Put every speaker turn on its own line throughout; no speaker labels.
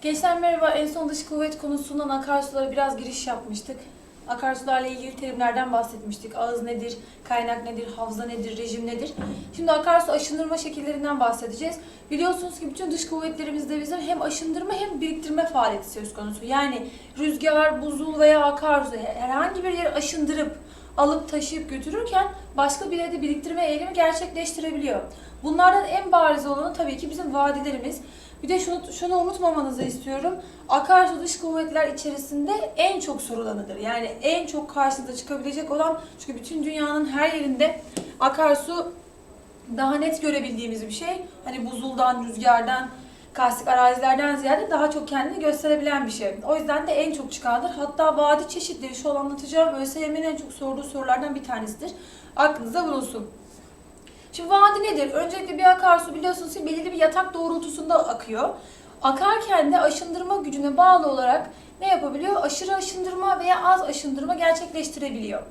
Gençler merhaba. En son dış kuvvet konusundan akarsulara biraz giriş yapmıştık. Akarsularla ilgili terimlerden bahsetmiştik. Ağız nedir, kaynak nedir, havza nedir, rejim nedir? Şimdi akarsu aşındırma şekillerinden bahsedeceğiz. Biliyorsunuz ki bütün dış kuvvetlerimizde bizim hem aşındırma hem biriktirme faaliyeti söz konusu. Yani rüzgar, buzul veya akarsu herhangi bir yere aşındırıp alıp taşıyıp götürürken başka bir yerde biriktirme eylemi gerçekleştirebiliyor. Bunlardan en bariz olanı tabii ki bizim vadilerimiz. Bir de şunu, şunu unutmamanızı istiyorum. Akarsu dış kuvvetler içerisinde en çok sorulanıdır. Yani en çok karşınıza çıkabilecek olan çünkü bütün dünyanın her yerinde akarsu daha net görebildiğimiz bir şey. Hani buzuldan, rüzgardan, karstik arazilerden ziyade daha çok kendini gösterebilen bir şey. O yüzden de en çok çıkandır. Hatta vadi çeşitleri şu an anlatacağım ÖSYM'nin en çok sorduğu sorulardan bir tanesidir. Aklınıza bulunsun. Şimdi vadi nedir? Öncelikle bir akarsu biliyorsunuz ki belirli bir yatak doğrultusunda akıyor. Akarken de aşındırma gücüne bağlı olarak ne yapabiliyor? Aşırı aşındırma veya az aşındırma gerçekleştirebiliyor.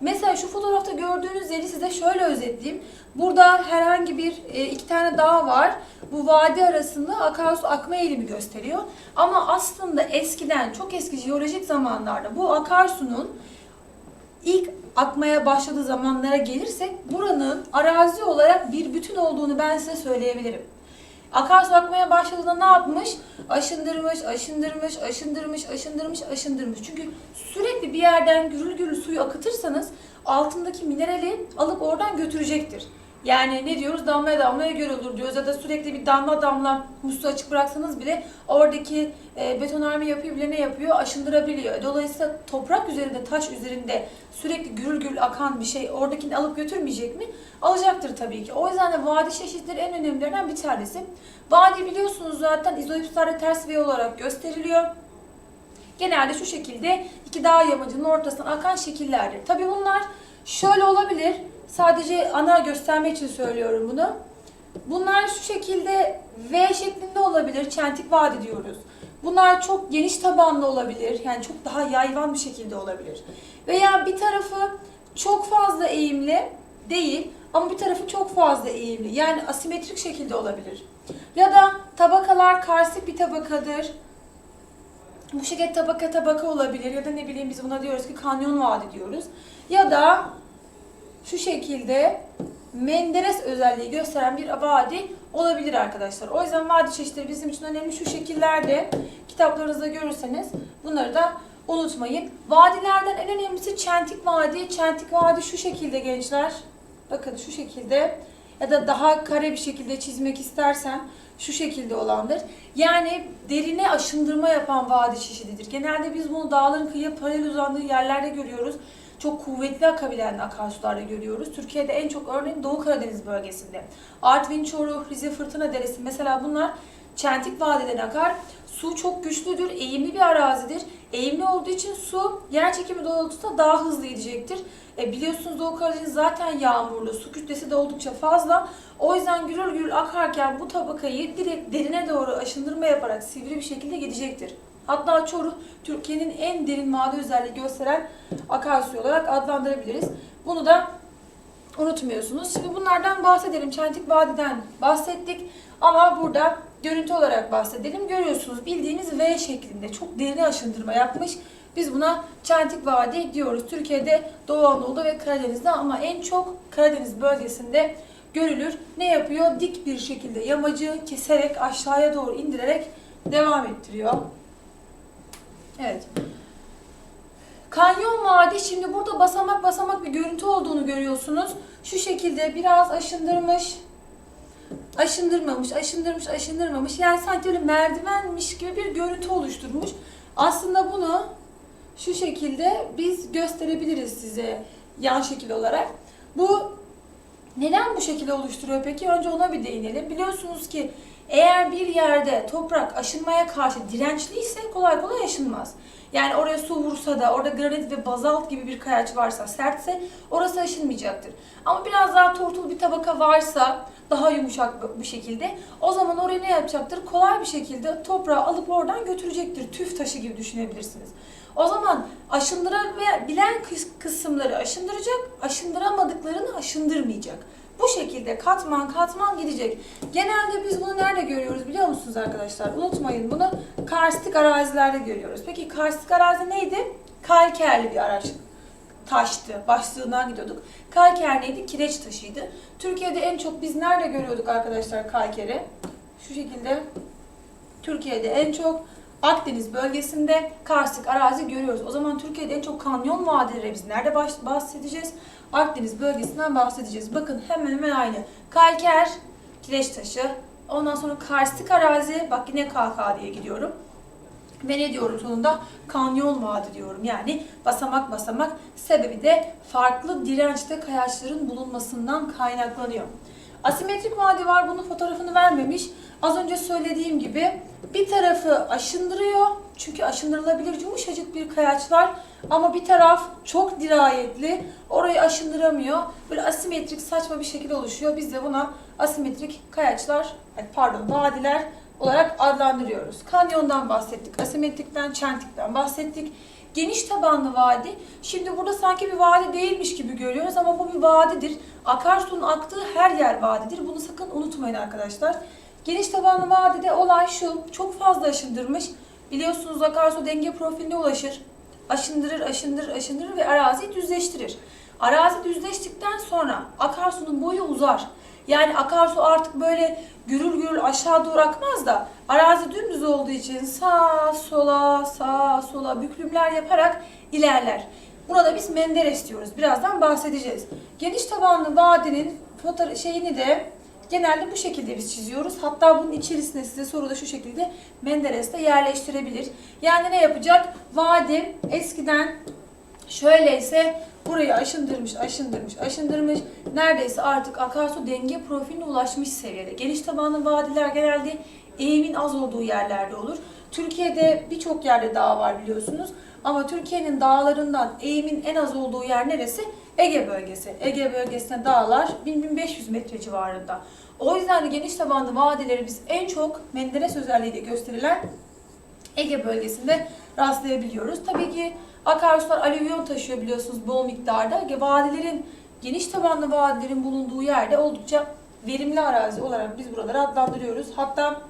Mesela şu fotoğrafta gördüğünüz yeri size şöyle özetleyeyim. Burada herhangi bir e, iki tane dağ var. Bu vadi arasında akarsu akma eğilimi gösteriyor. Ama aslında eskiden çok eski jeolojik zamanlarda bu akarsunun ilk akmaya başladığı zamanlara gelirsek buranın arazi olarak bir bütün olduğunu ben size söyleyebilirim. Akarsu akmaya başladığında ne yapmış? Aşındırmış, aşındırmış, aşındırmış, aşındırmış, aşındırmış. Çünkü sürekli bir yerden gürül gürül suyu akıtırsanız altındaki minerali alıp oradan götürecektir. Yani ne diyoruz? Damlaya damlaya göl olur diyoruz. Ya da sürekli bir damla damla musluğu açık bıraksanız bile oradaki e, betonarme yapıyı bile ne yapıyor? Aşındırabiliyor. Dolayısıyla toprak üzerinde, taş üzerinde sürekli gürül gürül akan bir şey oradakini alıp götürmeyecek mi? Alacaktır tabii ki. O yüzden de vadi çeşitleri en önemlilerinden bir tanesi. Vadi biliyorsunuz zaten izoipsarla ters V olarak gösteriliyor. Genelde şu şekilde iki dağ yamacının ortasından akan şekillerdir. Tabii bunlar şöyle olabilir. Sadece ana gösterme için söylüyorum bunu. Bunlar şu şekilde V şeklinde olabilir. Çentik vadi diyoruz. Bunlar çok geniş tabanlı olabilir. Yani çok daha yayvan bir şekilde olabilir. Veya bir tarafı çok fazla eğimli değil ama bir tarafı çok fazla eğimli. Yani asimetrik şekilde olabilir. Ya da tabakalar karstik bir tabakadır. Bu şekilde tabaka tabaka olabilir ya da ne bileyim biz buna diyoruz ki kanyon vadi diyoruz. Ya da şu şekilde Menderes özelliği gösteren bir vadi olabilir arkadaşlar. O yüzden vadi çeşitleri bizim için önemli. Şu şekillerde kitaplarınızda görürseniz bunları da unutmayın. Vadilerden en önemlisi Çentik Vadi. Çentik Vadi şu şekilde gençler. Bakın şu şekilde ya da daha kare bir şekilde çizmek istersem şu şekilde olandır. Yani derine aşındırma yapan vadi çeşididir. Genelde biz bunu dağların kıyıya paralel uzandığı yerlerde görüyoruz. Çok kuvvetli akabilen akarsularda görüyoruz. Türkiye'de en çok örneğin Doğu Karadeniz bölgesinde. Artvin, Çoruh, Rize, Fırtına Deresi mesela bunlar Çentik Vadi'den akar. Su çok güçlüdür, eğimli bir arazidir. Eğimli olduğu için su yer çekimi doğrultusunda daha hızlı gidecektir. E biliyorsunuz Doğu Karadeniz zaten yağmurlu, su kütlesi de oldukça fazla. O yüzden gürül gürül akarken bu tabakayı direkt derine doğru aşındırma yaparak sivri bir şekilde gidecektir. Hatta Çoruh Türkiye'nin en derin vadi özelliği gösteren akarsu olarak adlandırabiliriz. Bunu da unutmuyorsunuz. Şimdi bunlardan bahsedelim. Çentik Vadi'den bahsettik ama burada görüntü olarak bahsedelim. Görüyorsunuz bildiğiniz V şeklinde çok derin aşındırma yapmış. Biz buna Çentik Vadi diyoruz. Türkiye'de Doğu Anadolu'da ve Karadeniz'de ama en çok Karadeniz bölgesinde görülür. Ne yapıyor? Dik bir şekilde yamacı keserek aşağıya doğru indirerek devam ettiriyor. Evet. Kanyon Vadi şimdi burada basamak basamak bir görüntü olduğunu görüyorsunuz. Şu şekilde biraz aşındırmış, aşındırmamış, aşındırmış, aşındırmamış. Yani sanki öyle merdivenmiş gibi bir görüntü oluşturmuş. Aslında bunu şu şekilde biz gösterebiliriz size yan şekil olarak. Bu neden bu şekilde oluşturuyor peki? Önce ona bir değinelim. Biliyorsunuz ki eğer bir yerde toprak aşınmaya karşı dirençliyse kolay kolay aşınmaz. Yani oraya su vursa da orada granit ve bazalt gibi bir kayaç varsa sertse orası aşınmayacaktır. Ama biraz daha tortul bir tabaka varsa daha yumuşak bir şekilde o zaman oraya ne yapacaktır? Kolay bir şekilde toprağı alıp oradan götürecektir. Tüf taşı gibi düşünebilirsiniz. O zaman aşındırabilen kıs- kısımları aşındıracak, aşındıramadıklarını aşındırmayacak. Bu şekilde katman katman gidecek. Genelde biz bunu nerede görüyoruz biliyor musunuz arkadaşlar? Unutmayın bunu karstik arazilerde görüyoruz. Peki karstik arazi neydi? Kalkerli bir araç taştı. Başlığından gidiyorduk. Kalker neydi? Kireç taşıydı. Türkiye'de en çok biz nerede görüyorduk arkadaşlar kalkeri? Şu şekilde Türkiye'de en çok Akdeniz bölgesinde karstik arazi görüyoruz. O zaman Türkiye'de en çok kanyon vadileri biz nerede bahsedeceğiz? Akdeniz bölgesinden bahsedeceğiz. Bakın hemen hemen aynı. Kalker, kireç taşı, ondan sonra karstik arazi, bak yine KK diye gidiyorum. Ve ne diyorum sonunda? Kanyon vadi diyorum. Yani basamak basamak sebebi de farklı dirençte kayaçların bulunmasından kaynaklanıyor. Asimetrik vadi var. Bunun fotoğrafını vermemiş. Az önce söylediğim gibi bir tarafı aşındırıyor. Çünkü aşındırılabilir yumuşacık bir kayaç var. Ama bir taraf çok dirayetli. Orayı aşındıramıyor. Böyle asimetrik saçma bir şekilde oluşuyor. Biz de buna asimetrik kayaçlar, ay pardon vadiler olarak adlandırıyoruz. Kanyondan bahsettik, asimetrikten, çentikten bahsettik. Geniş tabanlı vadi. Şimdi burada sanki bir vadi değilmiş gibi görüyoruz ama bu bir vadidir. Akarsuyun aktığı her yer vadidir. Bunu sakın unutmayın arkadaşlar. Geniş tabanlı vadide olay şu. Çok fazla aşındırmış. Biliyorsunuz akarsu denge profiline ulaşır. Aşındırır, aşındırır, aşındırır ve araziyi düzleştirir. Arazi düzleştikten sonra akarsunun boyu uzar. Yani akarsu artık böyle gürül gürül aşağı doğru akmaz da arazi dümdüz olduğu için sağa sola sağa sola büklümler yaparak ilerler. Buna da biz Menderes diyoruz. Birazdan bahsedeceğiz. Geniş tabanlı vadinin fotoğraf şeyini de genelde bu şekilde biz çiziyoruz. Hatta bunun içerisine size soruda şu şekilde Menderes de yerleştirebilir. Yani ne yapacak? Vadi eskiden şöyleyse burayı aşındırmış, aşındırmış, aşındırmış. Neredeyse artık akarsu denge profiline ulaşmış seviyede. Geniş tabanlı vadiler genelde eğimin az olduğu yerlerde olur. Türkiye'de birçok yerde dağ var biliyorsunuz. Ama Türkiye'nin dağlarından eğimin en az olduğu yer neresi? Ege bölgesi. Ege bölgesinde dağlar 1000-1500 metre civarında. O yüzden de geniş tabanlı vadileri biz en çok Menderes özelliğiyle gösterilen Ege bölgesinde rastlayabiliyoruz. Tabii ki akarsular alüvyon taşıyor biliyorsunuz bol miktarda. Vadilerin, geniş tabanlı vadilerin bulunduğu yerde oldukça verimli arazi olarak biz buraları adlandırıyoruz. Hatta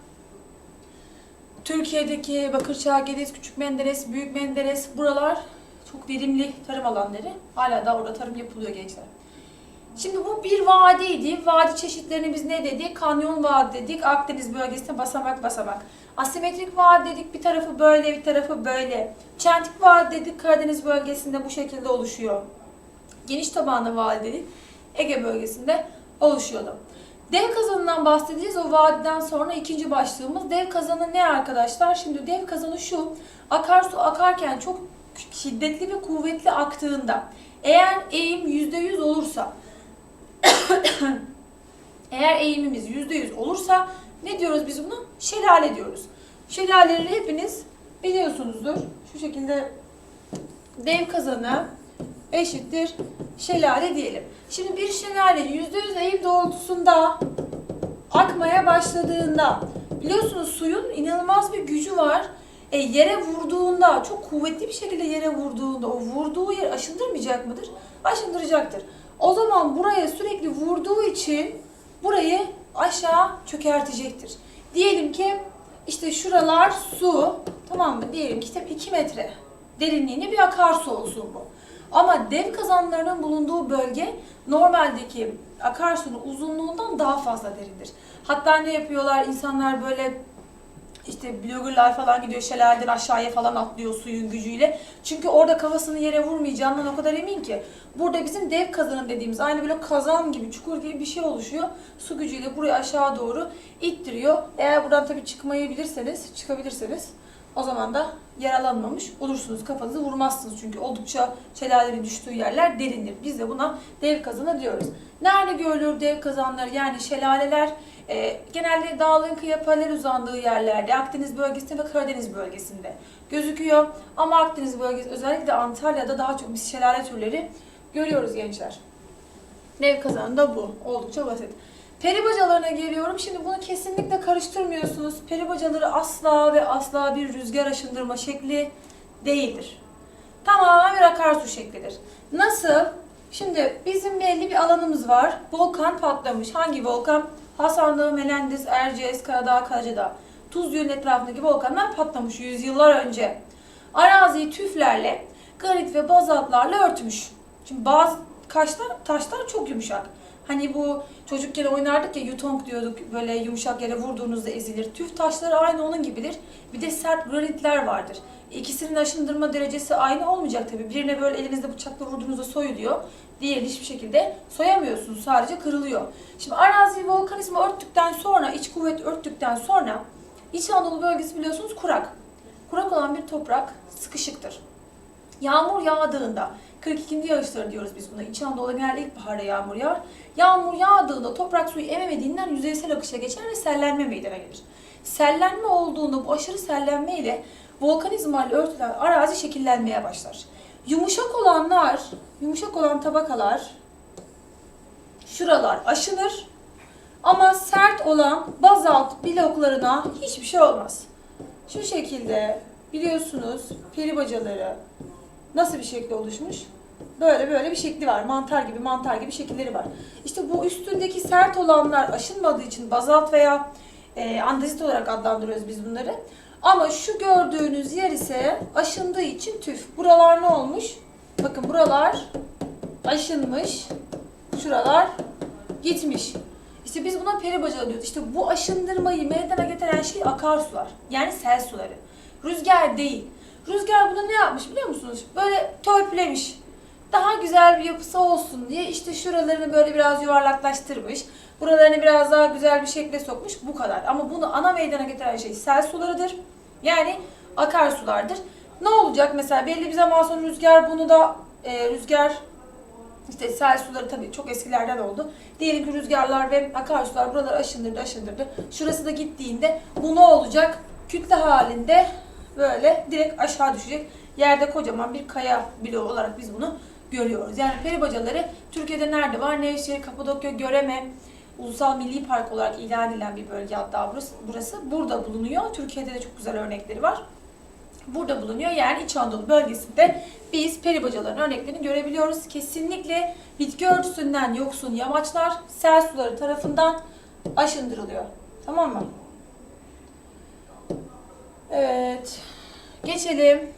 Türkiye'deki Bakırçağ, Gediz, Küçük Menderes, Büyük Menderes buralar çok verimli tarım alanları. Hala da orada tarım yapılıyor gençler. Şimdi bu bir vadiydi. Vadi çeşitlerini biz ne dedik? Kanyon vadi dedik. Akdeniz bölgesinde basamak basamak. Asimetrik vadi dedik. Bir tarafı böyle, bir tarafı böyle. Çentik vadi dedik. Karadeniz bölgesinde bu şekilde oluşuyor. Geniş tabanlı vadi dedik. Ege bölgesinde oluşuyordu. Dev kazanından bahsedeceğiz. O vadiden sonra ikinci başlığımız. Dev kazanı ne arkadaşlar? Şimdi dev kazanı şu. Akarsu akarken çok şiddetli ve kuvvetli aktığında eğer eğim %100 olursa eğer eğimimiz %100 olursa ne diyoruz biz buna? Şelale diyoruz. Şelaleleri hepiniz biliyorsunuzdur. Şu şekilde dev kazanı eşittir şelale diyelim. Şimdi bir şelale %100 eğim doğrultusunda akmaya başladığında biliyorsunuz suyun inanılmaz bir gücü var. E, yere vurduğunda, çok kuvvetli bir şekilde yere vurduğunda o vurduğu yer aşındırmayacak mıdır? Aşındıracaktır. O zaman buraya sürekli vurduğu için burayı aşağı çökertecektir. Diyelim ki işte şuralar su, tamam mı? Diyelim ki işte 2 metre derinliğinde bir akarsu olsun bu. Ama dev kazanlarının bulunduğu bölge normaldeki akarsunun uzunluğundan daha fazla derindir. Hatta ne yapıyorlar? İnsanlar böyle işte bloggerlar falan gidiyor şelaleden aşağıya falan atlıyor suyun gücüyle. Çünkü orada kafasını yere vurmayacağından o kadar emin ki. Burada bizim dev kazanı dediğimiz aynı böyle kazan gibi, çukur gibi bir şey oluşuyor. Su gücüyle burayı aşağı doğru ittiriyor. Eğer buradan tabii çıkmayı bilirseniz, çıkabilirseniz o zaman da yaralanmamış olursunuz. Kafanızı vurmazsınız çünkü oldukça şelalelerin düştüğü yerler derindir. Biz de buna dev kazanı diyoruz. Nerede görülür dev kazanları yani şelaleler? E, genelde dağların kıyı paralel uzandığı yerlerde, Akdeniz bölgesinde ve Karadeniz bölgesinde gözüküyor. Ama Akdeniz bölgesi özellikle Antalya'da daha çok biz şelale türleri görüyoruz gençler. Dev kazanı da bu. Oldukça basit. Peri bacalarına geliyorum. Şimdi bunu kesinlikle karıştırmıyorsunuz. Peri bacaları asla ve asla bir rüzgar aşındırma şekli değildir. Tamamen bir akarsu şeklidir. Nasıl? Şimdi bizim belli bir alanımız var. Volkan patlamış. Hangi volkan? Hasan Dağı, Menendez, Erciyes, Karadağ, Karacadağ. Tuz Gölü'nün etrafındaki volkanlar patlamış yüzyıllar önce. Araziyi tüflerle, granit ve bazaltlarla örtmüş. Şimdi bazı kaşlar, taşlar çok yumuşak. Hani bu çocukken oynardık ya yutong diyorduk böyle yumuşak yere vurduğunuzda ezilir. Tüf taşları aynı onun gibidir. Bir de sert granitler vardır. İkisinin aşındırma derecesi aynı olmayacak tabii. Birine böyle elinizde bıçakla vurduğunuzda soyuluyor. Diğerini hiçbir şekilde soyamıyorsunuz. Sadece kırılıyor. Şimdi arazi volkanizmi örttükten sonra, iç kuvvet örttükten sonra İç Anadolu bölgesi biliyorsunuz kurak. Kurak olan bir toprak sıkışıktır. Yağmur yağdığında, 42. yağışları diyoruz biz buna. İç Anadolu'da genelde ilkbaharda yağmur yağar. Yağmur yağdığında toprak suyu ememediğinden yüzeysel akışa geçer ve sellenme meydana gelir. Sellenme olduğunda bu aşırı sellenme ile volkanizmayla örtülen arazi şekillenmeye başlar. Yumuşak olanlar, yumuşak olan tabakalar şuralar aşınır. Ama sert olan bazalt bloklarına hiçbir şey olmaz. Şu şekilde biliyorsunuz peri bacaları nasıl bir şekli oluşmuş? Böyle böyle bir şekli var. Mantar gibi mantar gibi şekilleri var. İşte bu üstündeki sert olanlar aşınmadığı için bazalt veya e, andezit olarak adlandırıyoruz biz bunları. Ama şu gördüğünüz yer ise aşındığı için tüf. Buralar ne olmuş? Bakın buralar aşınmış. Şuralar gitmiş. İşte biz buna peri bacağı diyoruz. İşte bu aşındırmayı meydana getiren şey akarsular. Yani sel suları. Rüzgar değil. Rüzgar bunu ne yapmış biliyor musunuz? Böyle törpülemiş. Daha güzel bir yapısı olsun diye işte şuralarını böyle biraz yuvarlaklaştırmış. Buralarını biraz daha güzel bir şekle sokmuş. Bu kadar. Ama bunu ana meydana getiren şey sel sularıdır. Yani akarsulardır. Ne olacak mesela belli bir zaman sonra rüzgar bunu da e, rüzgar işte sel suları tabii çok eskilerden oldu. Diyelim ki rüzgarlar ve akarsular buraları aşındırdı aşındırdı. Şurası da gittiğinde bu ne olacak? Kütle halinde böyle direkt aşağı düşecek. Yerde kocaman bir kaya bloğu olarak biz bunu görüyoruz. Yani peri bacaları Türkiye'de nerede var? Nevşehir, Kapadokya, Göreme, Ulusal Milli Park olarak ilan edilen bir bölge hatta burası, burası. Burada bulunuyor. Türkiye'de de çok güzel örnekleri var. Burada bulunuyor. Yani İç Anadolu bölgesinde biz peri bacalarının örneklerini görebiliyoruz. Kesinlikle bitki örtüsünden yoksun yamaçlar sel suları tarafından aşındırılıyor. Tamam mı? Evet. Geçelim.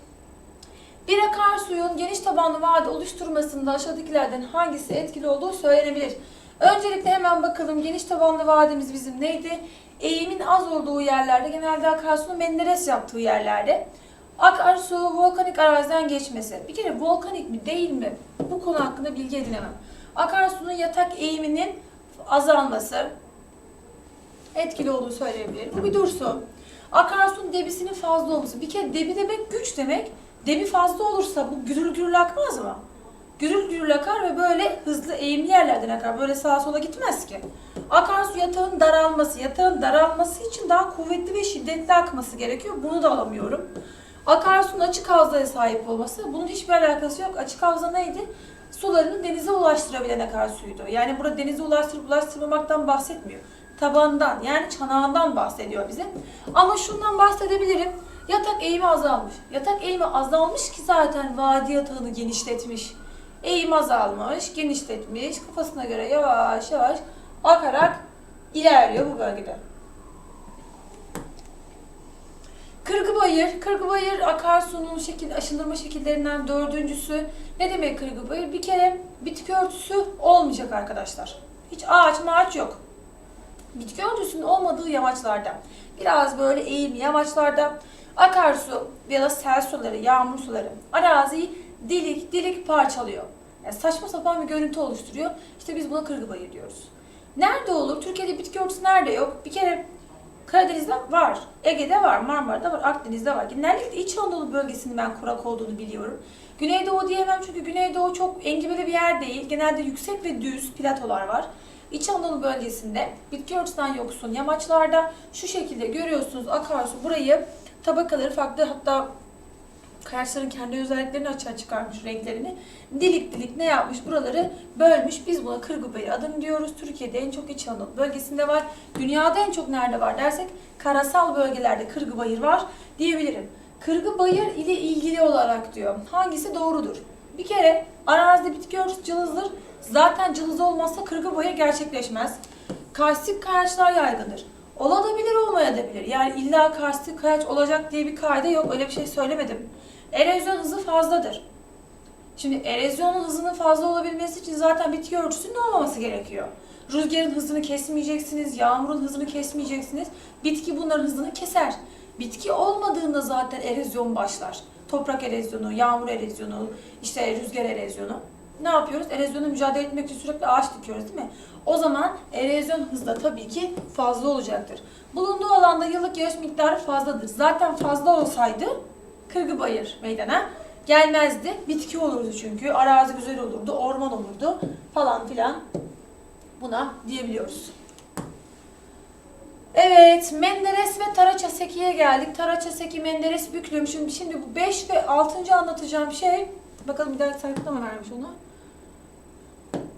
Bir akarsuyun geniş tabanlı vadi oluşturmasında aşağıdakilerden hangisi etkili olduğu söylenebilir. Öncelikle hemen bakalım geniş tabanlı vadimiz bizim neydi? Eğimin az olduğu yerlerde genelde akarsunun menderes yaptığı yerlerde akarsu volkanik araziden geçmesi. Bir kere volkanik mi değil mi? Bu konu hakkında bilgi edinemem. Akarsunun yatak eğiminin azalması etkili olduğu söyleyebilirim. Bu bir dursun. Akarsunun debisinin fazla olması. Bir kere debi demek güç demek. Debi fazla olursa bu gürül gürül akmaz mı? Gürül gürül akar ve böyle hızlı eğimli yerlerden akar. Böyle sağa sola gitmez ki. Akarsu yatağın daralması. Yatağın daralması için daha kuvvetli ve şiddetli akması gerekiyor. Bunu da alamıyorum. Akarsunun açık havzaya sahip olması. Bunun hiçbir alakası yok. Açık havza neydi? Sularını denize ulaştırabilen akarsuydu. Yani burada denize ulaştırıp ulaştırmamaktan bahsetmiyor. Tabandan yani çanağından bahsediyor bize. Ama şundan bahsedebilirim. Yatak eğimi azalmış. Yatak eğimi azalmış ki zaten vadi yatağını genişletmiş. Eğim azalmış, genişletmiş. Kafasına göre yavaş yavaş akarak ilerliyor bu bölgede. Kırgıbayır, Kırgıbayır akarsunun şekil, aşındırma şekillerinden dördüncüsü. Ne demek Kırgıbayır? Bir kere bitki örtüsü olmayacak arkadaşlar. Hiç ağaç mağaç yok. Bitki örtüsünün olmadığı yamaçlarda, biraz böyle eğimli yamaçlarda akarsu ya da sel suları, yağmur suları araziyi dilik dilik parçalıyor. Yani saçma sapan bir görüntü oluşturuyor. İşte biz buna Kırgıbayır diyoruz. Nerede olur? Türkiye'de bitki örtüsü nerede yok? Bir kere Karadeniz'de var, Ege'de var, Marmara'da var, Akdeniz'de var. Genellikle İç Anadolu bölgesinin ben kurak olduğunu biliyorum. Güneydoğu diyemem çünkü Güneydoğu çok engebeli bir yer değil. Genelde yüksek ve düz platolar var. İç Anadolu bölgesinde bitki örtüsünden yoksun yamaçlarda şu şekilde görüyorsunuz akarsu burayı tabakaları farklı hatta kayaçların kendi özelliklerini açığa çıkarmış renklerini. Dilik dilik ne yapmış buraları bölmüş. Biz buna Kırgıbayır adını diyoruz. Türkiye'de en çok İç Anadolu bölgesinde var. Dünyada en çok nerede var dersek karasal bölgelerde Kırgıbayır var diyebilirim. Kırgıbayır ile ilgili olarak diyor. Hangisi doğrudur? Bir kere arazide bitki örtüsü cılızdır. Zaten cılız olmazsa kırgı boya gerçekleşmez. Karstik kayaçlar yaygındır. Olabilir olmayabilir. Yani illa karstik kayaç olacak diye bir kaide yok. Öyle bir şey söylemedim. Erozyon hızı fazladır. Şimdi erozyonun hızının fazla olabilmesi için zaten bitki örtüsünün olmaması gerekiyor. Rüzgarın hızını kesmeyeceksiniz, yağmurun hızını kesmeyeceksiniz. Bitki bunların hızını keser. Bitki olmadığında zaten erozyon başlar. Toprak erozyonu, yağmur erozyonu, işte rüzgar erozyonu. Ne yapıyoruz? Erozyona mücadele etmek için sürekli ağaç dikiyoruz değil mi? O zaman erozyon hızı da tabii ki fazla olacaktır. Bulunduğu alanda yıllık yağış miktarı fazladır. Zaten fazla olsaydı Kırgı Bayır meydana gelmezdi. Bitki olurdu çünkü. Arazi güzel olurdu, orman olurdu falan filan. Buna diyebiliyoruz. Evet, Menderes ve Taraça Seki'ye geldik. Taraça Seki, Menderes, Büklüm. Şimdi, şimdi bu 5 ve 6. anlatacağım şey, bakalım bir dahaki sayfada mı vermiş onu?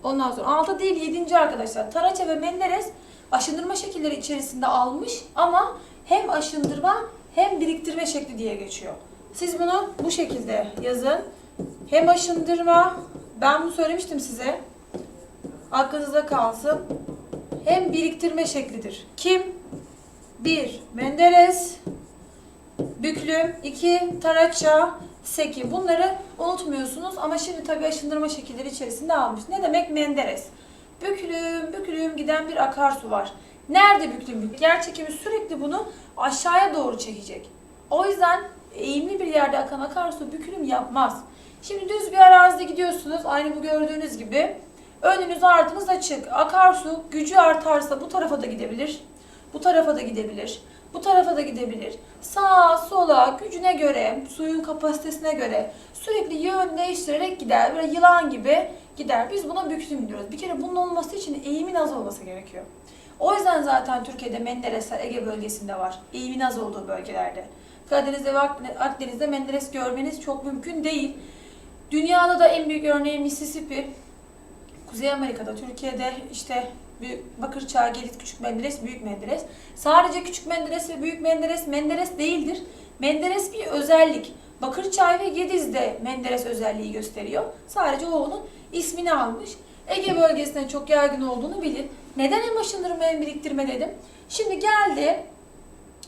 Ondan sonra 6 değil 7. arkadaşlar. Taraça ve Menderes aşındırma şekilleri içerisinde almış ama hem aşındırma hem biriktirme şekli diye geçiyor. Siz bunu bu şekilde yazın. Hem aşındırma, ben bunu söylemiştim size. Aklınızda kalsın. Hem biriktirme şeklidir. Kim? 1. Menderes Büklüm 2. Taraça Seki. Bunları unutmuyorsunuz ama şimdi tabii aşındırma şekilleri içerisinde almış. Ne demek Menderes? Büklüm, büklüm giden bir akarsu var. Nerede büklüm? Yer çekimi sürekli bunu aşağıya doğru çekecek. O yüzden eğimli bir yerde akan akarsu bükülüm yapmaz. Şimdi düz bir arazide gidiyorsunuz. Aynı bu gördüğünüz gibi. Önünüz ardınız açık. Akarsu gücü artarsa bu tarafa da gidebilir. Bu tarafa da gidebilir. Bu tarafa da gidebilir. Sağa, sola, gücüne göre, suyun kapasitesine göre sürekli yön değiştirerek gider. Böyle yılan gibi gider. Biz buna büklüm diyoruz. Bir kere bunun olması için eğimin az olması gerekiyor. O yüzden zaten Türkiye'de Menderesler Ege bölgesinde var. Eğimin az olduğu bölgelerde. Karadeniz'de ve Akdeniz'de Menderes görmeniz çok mümkün değil. Dünyada da en büyük örneği Mississippi. Kuzey Amerika'da, Türkiye'de işte büyük Bakırçağ, Gelit, Küçük Menderes, Büyük Menderes. Sadece Küçük Menderes ve Büyük Menderes Menderes değildir. Menderes bir özellik. Bakırçay ve Gediz'de Menderes özelliği gösteriyor. Sadece o ismini almış. Ege bölgesinde çok yaygın olduğunu bilin. Neden hem aşındırma hem biriktirme dedim. Şimdi geldi.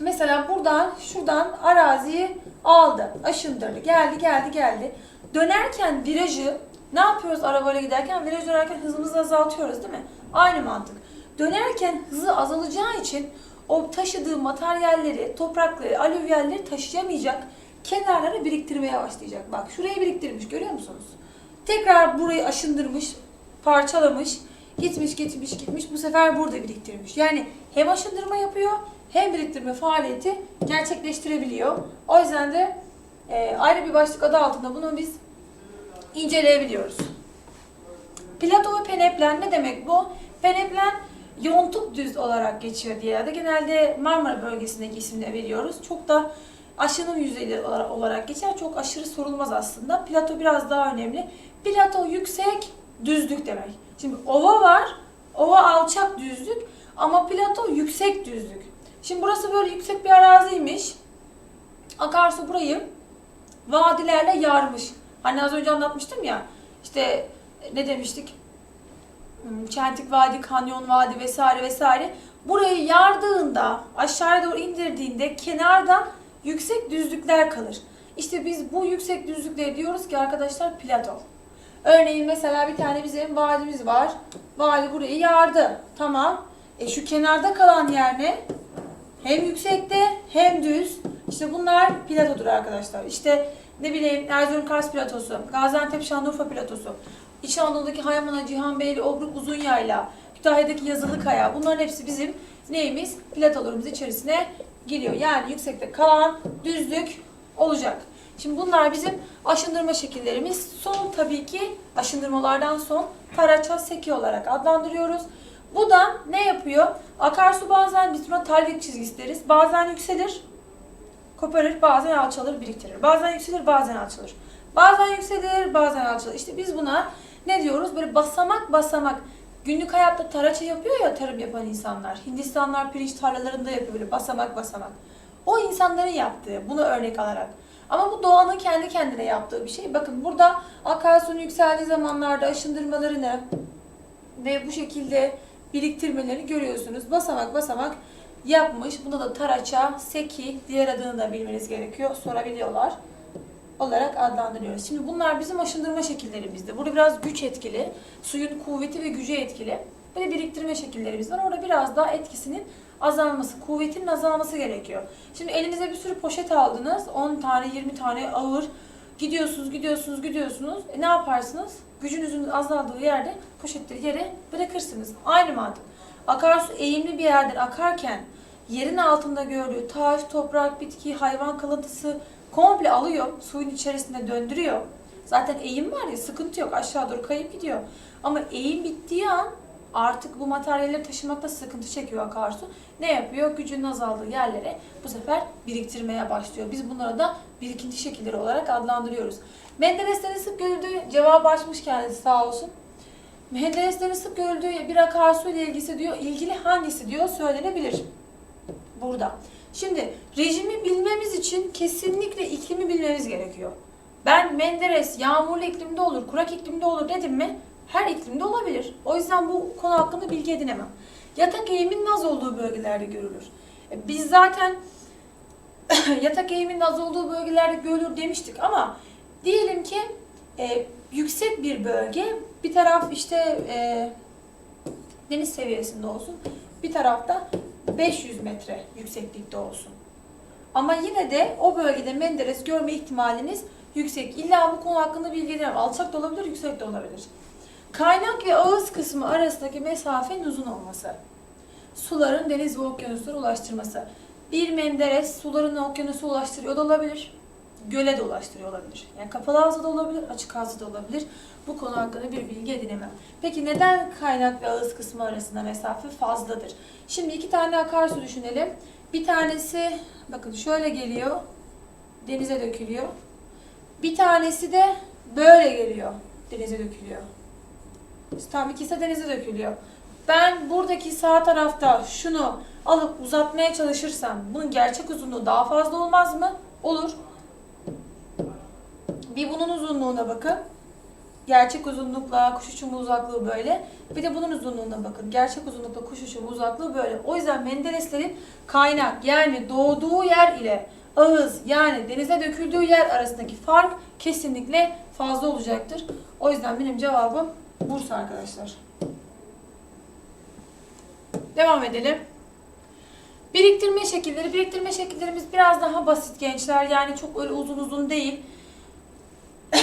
Mesela buradan şuradan araziyi aldı. Aşındırdı. Geldi geldi geldi. Dönerken virajı ne yapıyoruz arabayla giderken? Viraj dönerken hızımızı azaltıyoruz değil mi? Aynı mantık. Dönerken hızı azalacağı için o taşıdığı materyalleri, toprakları, alüvyalleri taşıyamayacak. Kenarlara biriktirmeye başlayacak. Bak şuraya biriktirmiş görüyor musunuz? Tekrar burayı aşındırmış, parçalamış, gitmiş gitmiş gitmiş bu sefer burada biriktirmiş. Yani hem aşındırma yapıyor hem biriktirme faaliyeti gerçekleştirebiliyor. O yüzden de e, ayrı bir başlık adı altında bunu biz inceleyebiliyoruz. Plato ve peneplen ne demek bu? Peneplen yontuk düz olarak geçiyor diye de genelde Marmara bölgesindeki isimle veriyoruz. Çok da aşının yüzeyleri olarak geçer. Çok aşırı sorulmaz aslında. Plato biraz daha önemli. Plato yüksek, düzlük demek. Şimdi ova var, ova alçak düzlük ama plato yüksek düzlük. Şimdi burası böyle yüksek bir araziymiş. Akarsu burayı vadilerle yarmış. Hani az önce anlatmıştım ya. İşte ne demiştik? Hmm, Çentik Vadi, Kanyon Vadi vesaire vesaire. Burayı yardığında, aşağıya doğru indirdiğinde kenarda yüksek düzlükler kalır. İşte biz bu yüksek düzlüklere diyoruz ki arkadaşlar plato. Örneğin mesela bir tane bizim vadimiz var. Vadi burayı yardı. Tamam. E şu kenarda kalan yer ne? Hem yüksekte hem düz. İşte bunlar platodur arkadaşlar. İşte ne bileyim Erzurum Kars platosu, Gaziantep Şanlıurfa platosu, İç Anadolu'daki Haymana, Cihanbeyli, Obruk, Uzunyayla, Kütahya'daki Yazılıkaya bunların hepsi bizim neyimiz? Platolarımız içerisine giriyor. Yani yüksekte kalan düzlük olacak. Şimdi bunlar bizim aşındırma şekillerimiz. Son tabii ki aşındırmalardan son Karaça Seki olarak adlandırıyoruz. Bu da ne yapıyor? Akarsu bazen biz buna talvik çizgisi deriz. Bazen yükselir, koparır, bazen alçalır, biriktirir. Bazen yükselir, bazen alçalır. Bazen yükselir, bazen alçalır. İşte biz buna ne diyoruz? Böyle basamak basamak. Günlük hayatta taraça yapıyor ya tarım yapan insanlar. Hindistanlar pirinç tarlalarında yapıyor böyle basamak basamak. O insanların yaptığı, bunu örnek alarak. Ama bu doğanın kendi kendine yaptığı bir şey. Bakın burada akarsuyun yükseldiği zamanlarda aşındırmalarını ve bu şekilde biriktirmelerini görüyorsunuz. Basamak basamak yapmış. Buna da taraça, seki, diğer adını da bilmeniz gerekiyor. Sorabiliyorlar olarak adlandırıyoruz. Şimdi bunlar bizim aşındırma şekillerimizde. Burada biraz güç etkili, suyun kuvveti ve gücü etkili. De biriktirme şekillerimiz var. Orada biraz daha etkisinin azalması, kuvvetinin azalması gerekiyor. Şimdi elinize bir sürü poşet aldınız. 10 tane, 20 tane ağır. Gidiyorsunuz, gidiyorsunuz, gidiyorsunuz. E ne yaparsınız? Gücünüzün azaldığı yerde poşetleri yere bırakırsınız. Aynı mantık. Akarsu eğimli bir yerden akarken yerin altında gördüğü taş, toprak, bitki, hayvan kalıntısı komple alıyor, suyun içerisinde döndürüyor. Zaten eğim var ya sıkıntı yok aşağı doğru kayıp gidiyor. Ama eğim bittiği an artık bu materyalleri taşımakta sıkıntı çekiyor akarsu. Ne yapıyor? Gücünün azaldığı yerlere bu sefer biriktirmeye başlıyor. Biz bunlara da birikinti şekilleri olarak adlandırıyoruz. Menderes'ten sık görüldüğü cevabı açmış kendisi sağ olsun. Menderes'ten sık görüldüğü bir akarsu ile ilgisi diyor, ilgili hangisi diyor söylenebilir burada. Şimdi rejimi bilmemiz için kesinlikle iklimi bilmemiz gerekiyor. Ben Menderes yağmurlu iklimde olur, kurak iklimde olur dedim mi? Her iklimde olabilir. O yüzden bu konu hakkında bilgi edinemem. Yatak eğiminin az olduğu bölgelerde görülür. E, Biz zaten yatak eğiminin az olduğu bölgelerde görülür demiştik ama diyelim ki e, yüksek bir bölge, bir taraf işte e, deniz seviyesinde olsun, bir tarafta 500 metre yükseklikte olsun. Ama yine de o bölgede Menderes görme ihtimaliniz yüksek. İlla bu konu hakkında bilgi edemem. Alçak da olabilir, yüksek de olabilir. Kaynak ve ağız kısmı arasındaki mesafenin uzun olması. Suların deniz ve okyanuslara ulaştırması. Bir Menderes suların okyanusa ulaştırıyor da olabilir. Göle de ulaştırıyor olabilir. Yani kapalı havza da olabilir, açık havza da olabilir. Bu konu hakkında bir bilgi edinemem. Peki neden kaynak ve ağız kısmı arasında mesafe fazladır? Şimdi iki tane akarsu düşünelim. Bir tanesi bakın şöyle geliyor. Denize dökülüyor. Bir tanesi de böyle geliyor. Denize dökülüyor. Tam ikisi de denize dökülüyor. Ben buradaki sağ tarafta şunu alıp uzatmaya çalışırsam bunun gerçek uzunluğu daha fazla olmaz mı? Olur. Bir bunun uzunluğuna bakın. Gerçek uzunlukla kuş uçumu uzaklığı böyle. Bir de bunun uzunluğuna bakın. Gerçek uzunlukla kuş uçumu uzaklığı böyle. O yüzden Mendereslerin kaynak yani doğduğu yer ile ağız yani denize döküldüğü yer arasındaki fark kesinlikle fazla olacaktır. O yüzden benim cevabım Bursa arkadaşlar. Devam edelim. Biriktirme şekilleri. Biriktirme şekillerimiz biraz daha basit gençler. Yani çok öyle uzun uzun değil.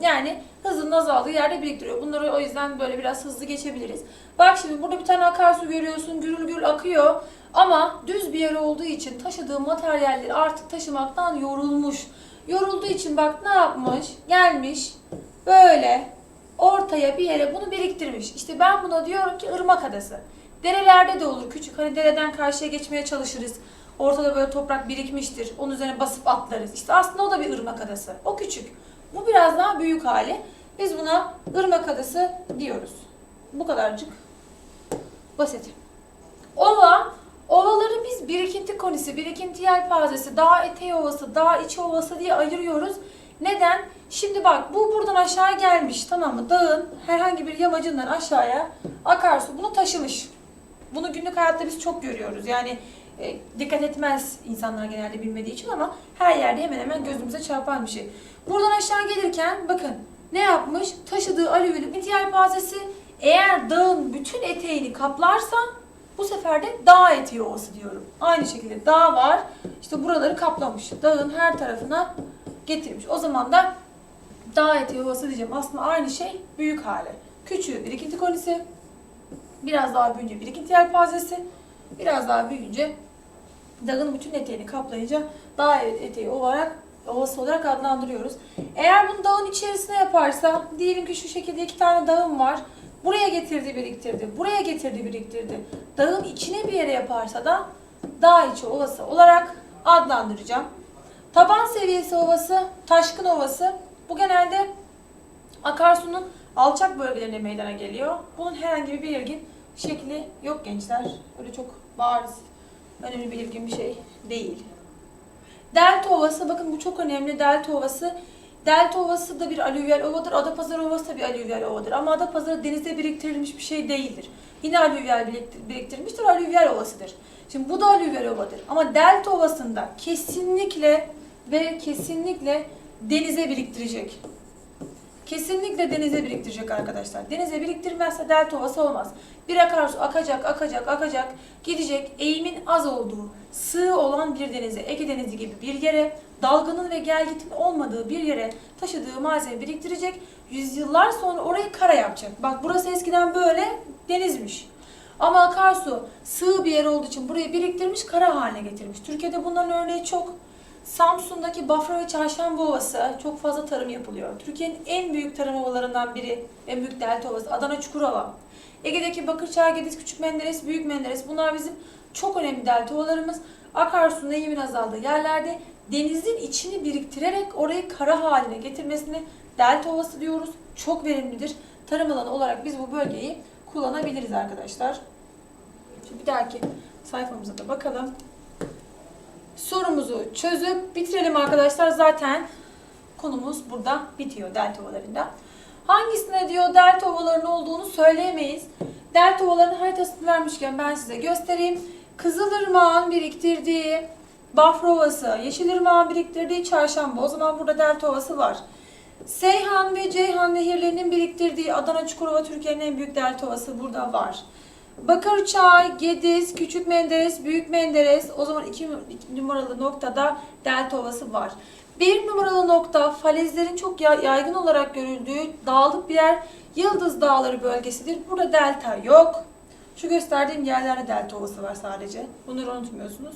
yani hızın azaldığı yerde biriktiriyor. Bunları o yüzden böyle biraz hızlı geçebiliriz. Bak şimdi burada bir tane akarsu görüyorsun. Gürül gürül akıyor. Ama düz bir yer olduğu için taşıdığı materyalleri artık taşımaktan yorulmuş. Yorulduğu için bak ne yapmış? Gelmiş böyle ortaya bir yere bunu biriktirmiş. İşte ben buna diyorum ki ırmak adası. Derelerde de olur küçük. Hani dereden karşıya geçmeye çalışırız. Ortada böyle toprak birikmiştir. Onun üzerine basıp atlarız. İşte aslında o da bir ırmak adası. O küçük. Bu biraz daha büyük hali. Biz buna ırmak adası diyoruz. Bu kadarcık basit. Ova, ovaları biz birikinti konisi, birikinti yelpazesi, dağ eteği ovası, dağ içi ovası diye ayırıyoruz. Neden? Şimdi bak bu buradan aşağı gelmiş tamam mı? Dağın herhangi bir yamacından aşağıya akarsu bunu taşımış. Bunu günlük hayatta biz çok görüyoruz. Yani e, dikkat etmez insanlar genelde bilmediği için ama her yerde hemen hemen gözümüze çarpan bir şey. Buradan aşağı gelirken bakın ne yapmış? Taşıdığı alüvyonun yelpazesi eğer dağın bütün eteğini kaplarsa bu sefer de dağ eteği ovası diyorum. Aynı şekilde dağ var. işte buraları kaplamış. Dağın her tarafına getirmiş. O zaman da dağ eteği ovası diyeceğim. Aslında aynı şey büyük hali. Küçüğü birikinti konisi. Biraz daha büyüyünce birikinti yelpazesi. Biraz daha büyüyünce dağın bütün eteğini kaplayınca dağ eteği olarak ovası olarak adlandırıyoruz. Eğer bunu dağın içerisine yaparsa, diyelim ki şu şekilde iki tane dağım var. Buraya getirdi, biriktirdi. Buraya getirdi, biriktirdi. Dağın içine bir yere yaparsa da dağ içi ovası olarak adlandıracağım. Taban seviyesi ovası, taşkın ovası. Bu genelde akarsunun alçak bölgelerine meydana geliyor. Bunun herhangi bir belirgin şekli yok gençler. Öyle çok bariz, önemli belirgin bir şey değil. Delta Ovası, bakın bu çok önemli Delta Ovası. Delta Ovası da bir alüvyal ovadır, Adapazarı Ovası da bir alüvyal ovadır. Ama Adapazarı denizde biriktirilmiş bir şey değildir. Yine alüvyal biriktir- biriktirilmiştir, alüvyal ovasıdır. Şimdi bu da alüvyal ovadır. Ama Delta Ovası'nda kesinlikle ve kesinlikle denize biriktirecek. Kesinlikle denize biriktirecek arkadaşlar. Denize biriktirmezse delta ovası olmaz. Bir akarsu akacak, akacak, akacak, gidecek eğimin az olduğu, sığ olan bir denize, Ege Denizi gibi bir yere, dalganın ve gelgitin olmadığı bir yere taşıdığı malzeme biriktirecek. Yüzyıllar sonra orayı kara yapacak. Bak burası eskiden böyle denizmiş. Ama akarsu sığ bir yer olduğu için burayı biriktirmiş, kara haline getirmiş. Türkiye'de bunların örneği çok. Samsun'daki Bafra ve Çarşamba Ovası çok fazla tarım yapılıyor. Türkiye'nin en büyük tarım ovalarından biri, en büyük delta ovası Adana Çukurova. Ege'deki Bakırçay, Gediz, Küçük Menderes, Büyük Menderes bunlar bizim çok önemli delta ovalarımız. Akarsu'nun eğimin azaldığı yerlerde denizin içini biriktirerek orayı kara haline getirmesine delta ovası diyoruz. Çok verimlidir. Tarım alanı olarak biz bu bölgeyi kullanabiliriz arkadaşlar. Şimdi bir dahaki sayfamıza da bakalım sorumuzu çözüp bitirelim arkadaşlar. Zaten konumuz burada bitiyor delta ovalarında. Hangisine diyor delta ovalarının olduğunu söyleyemeyiz. Delta ovalarının haritasını vermişken ben size göstereyim. Kızılırmağın biriktirdiği Bafra Ovası, Yeşilırmağın biriktirdiği Çarşamba. O zaman burada delta ovası var. Seyhan ve Ceyhan nehirlerinin biriktirdiği Adana Çukurova Türkiye'nin en büyük delta ovası burada var. Bakırçay, Gediz, Küçük Menderes, Büyük Menderes o zaman iki, iki numaralı noktada delta ovası var. Bir numaralı nokta falezlerin çok ya- yaygın olarak görüldüğü dağlık bir yer Yıldız Dağları bölgesidir. Burada delta yok. Şu gösterdiğim yerlerde delta ovası var sadece. Bunları unutmuyorsunuz.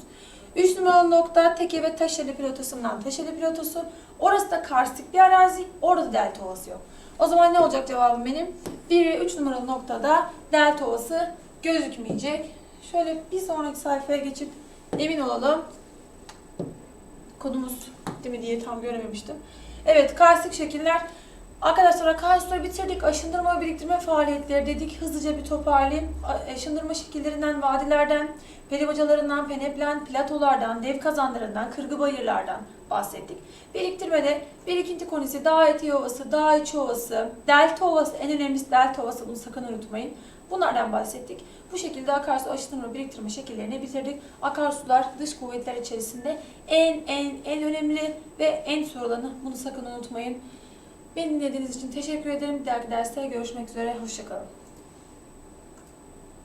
3 numaralı nokta Teke ve Taşeli pilotosundan Taşeli pilotosu. Orası da karstik bir arazi. Orada delta ovası yok. O zaman ne olacak cevabım benim? 1 ve 3 numaralı noktada delta ovası gözükmeyecek. Şöyle bir sonraki sayfaya geçip emin olalım. Kodumuz değil mi diye tam görememiştim. Evet karstik şekiller. Arkadaşlar akarsları bitirdik. Aşındırma ve biriktirme faaliyetleri dedik. Hızlıca bir toparlayayım. A- Aşındırma şekillerinden, vadilerden, peribacalarından, peneplen, platolardan, dev kazanlarından, kırgı bayırlardan bahsettik. Biriktirmede birikinti konisi, dağ eti ovası, dağ içi ovası, delta ovası, en önemlisi delta ovası bunu sakın unutmayın. Bunlardan bahsettik. Bu şekilde akarsu aşındırma biriktirme şekillerini bitirdik. Akarsular dış kuvvetler içerisinde en en en önemli ve en sorulanı. Bunu sakın unutmayın. Beni dinlediğiniz için teşekkür ederim. Bir dahaki derste görüşmek üzere. Hoşçakalın.